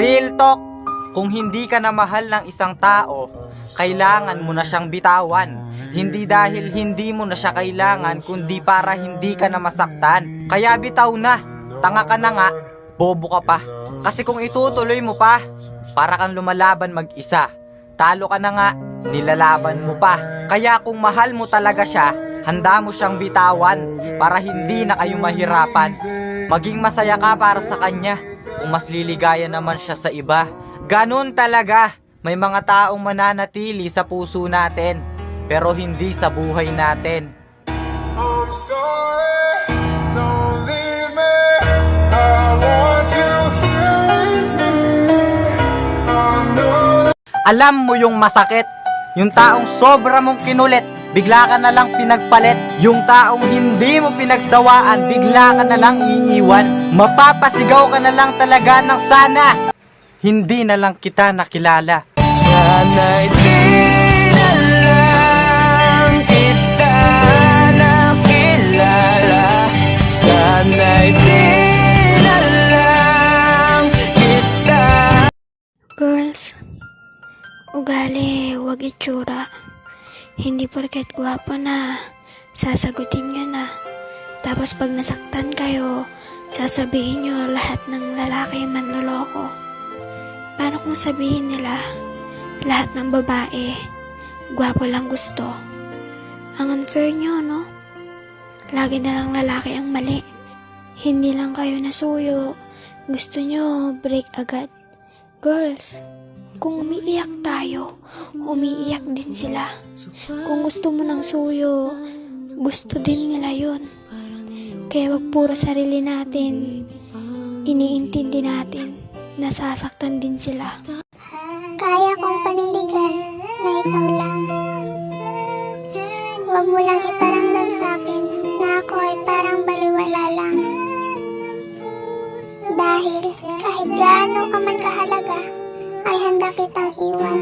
Real talk, kung hindi ka na mahal ng isang tao, kailangan mo na siyang bitawan. Hindi dahil hindi mo na siya kailangan, kundi para hindi ka na masaktan. Kaya bitaw na, tanga ka na nga, bobo ka pa. Kasi kung itutuloy mo pa, para kang lumalaban mag-isa. Talo ka na nga, nilalaban mo pa. Kaya kung mahal mo talaga siya, handa mo siyang bitawan para hindi na kayo mahirapan. Maging masaya ka para sa kanya kung mas liligaya naman siya sa iba. Ganon talaga. May mga taong mananatili sa puso natin pero hindi sa buhay natin. I'm sorry, don't leave me. I want you here with me. I know Alam mo yung masakit, yung taong sobra mong kinulit, bigla ka na lang pinagpalit. Yung taong hindi mo pinagsawaan, bigla ka na lang iiwan. Mapapasigaw ka na lang talaga ng sana. Hindi na lang kita nakilala. Sana'y di na lang kita nakilala Sana'y di na lang kita Girls, ugali, wag itsura. Hindi porket gwapo na, sasagutin nyo na. Tapos pag nasaktan kayo, sasabihin nyo lahat ng lalaki manloloko. Paano kung sabihin nila, lahat ng babae, gwapo lang gusto? Ang unfair nyo, no? Lagi na lang lalaki ang mali. Hindi lang kayo nasuyo. Gusto nyo break agad. Girls, kung umiiyak tayo, umiiyak din sila. Kung gusto mo ng suyo, gusto din nila yun. Kaya wag puro sarili natin. Iniintindi natin. Nasasaktan din sila. Kaya kong panindigan na ikaw lang. Huwag mo lang iparamdam sa akin na ako ay parang baliwala lang. Dahil kahit gaano ka man kahalaga, ay handa kitang iwan.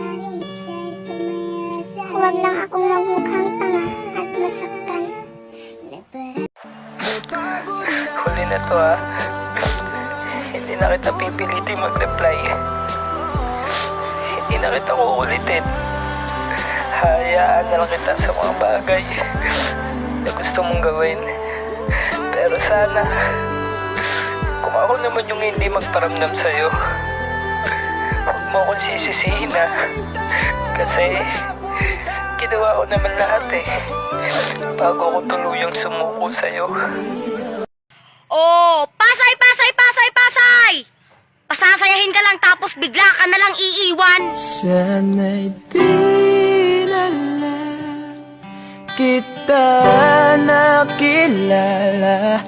Huwag lang akong magmukhang tanga at masaktan. Huli na to ha Hindi na kita pipilitin mag-reply Hindi na kita uulitin Hayaan na lang kita sa mga bagay na gusto mong gawin Pero sana Kung ako naman yung hindi magparamdam sa'yo Huwag mo akong sisisihin ha Kasi Ginawa ko naman lahat eh Bago ako tuluyang sumuko sa'yo Oh, pasay, pasay, pasay, pasay! Pasasayahin ka lang tapos bigla ka na lang iiwan. Sana'y di na lang kita nakilala